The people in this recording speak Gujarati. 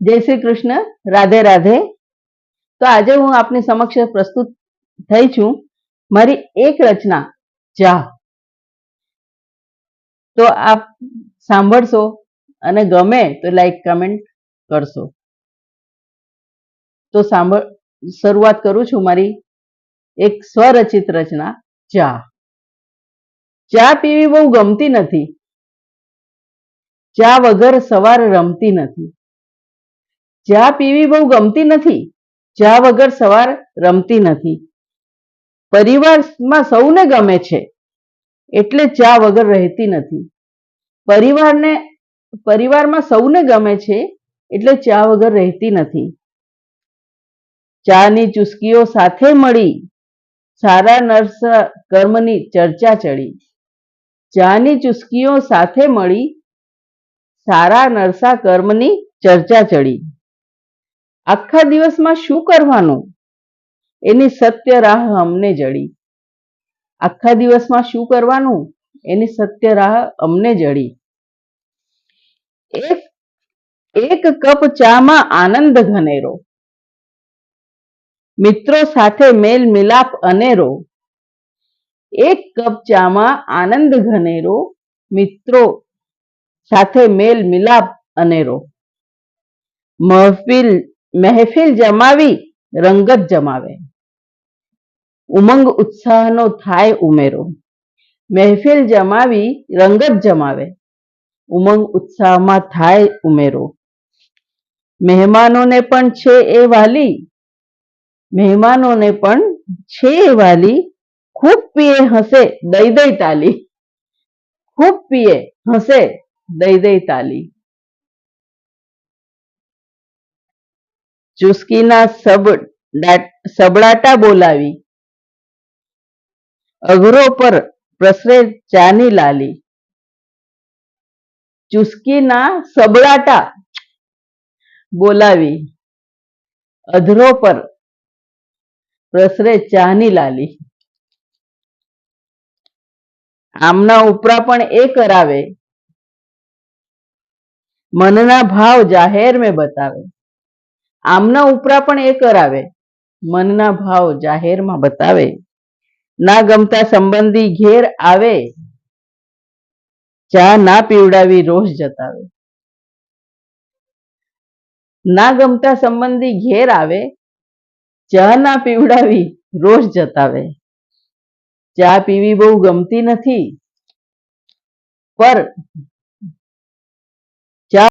જય શ્રી કૃષ્ણ, રાધે રાધે. તો આજે હું આપની સમક્ષ પ્રસ્તુત થઈ છું મારી એક રચના. ચા તો આપ સાંભળશો અને ગમે તો લાઈક કમેન્ટ કરશો. તો સાંભળ, શરૂઆત કરું છું મારી એક સ્વરચિત રચના. ચા ચા પીવી બહુ ગમતી નથી. ચા વગર સવાર રમતી નથી. ચા પીવી બહુ ગમતી નથી. ચા વગર સવાર રમતી નથી. પરિવારમાં સૌને ગમે છે, એટલે ચા વગર રહેતી નથી. પરિવારને, પરિવારમાં સૌને ગમે છે, એટલે ચા વગર રહેતી નથી. ચાની ચુસ્કીઓ સાથે મળી, સારા નર્સ કર્મની ચર્ચા ચડી. ચાની ચુસ્કીઓ સાથે મળી, સારા નરસા કર્મની ચર્ચા ચડી. આખા દિવસમાં શું કરવાનું? એની સત્ય રાહ અમને જડી. આખા દિવસમાં શું કરવાનું? એની સત્ય રાહ અમને જડી. એક એક કપ ચામાં આનંદ ઘનેરો. મિત્રો સાથે મેલ મિલાપ અનેરો. એક કપ ચામાં આનંદ ઘનેરો. મિત્રો સાથે મેલ મિલાપ અનેરો. મહફિલ મહેફિલ જમાવી, રંગત જમાવે. ઉમંગ ઉત્સાહનો થાય ઉમેરો. મહેફિલ જમાવી, રંગત જમાવે. ઉમંગ ઉત્સાહમાં થાય ઉમેરો. મહેમાનોને પણ છે એ વાલી. મહેમાનોને પણ છે એ વાલી. ખૂબ પીએ હસે દઈ દઈ તાલી. ખૂબ પીએ હસે દઈ દઈ તાલી. ચુસ્કીના સબ સબડાટા બોલાવી. અઘરો પર પ્રસરે ચાની લાલી. ચુસ્કીના સબડાટા બોલાવી. અધરો પર પ્રસરે ચાની લાલી. આમના ઉપરા પણ એ કરાવે. મનના ભાવ જાહેર મેં બતાવે. આમના ઉપરા પણ એ કરાવે. મનના ભાવ જાહેરમાં બતાવે. ના ગમતા સંબંધી ઘેર આવે. ચા ના પીવડાવી રોષ જતાવે. ના ગમતા સંબંધી ઘેર આવે. ચા ના પીવડાવી રોષ જતાવે. ચા પીવી બહુ ગમતી નથી. પર ચા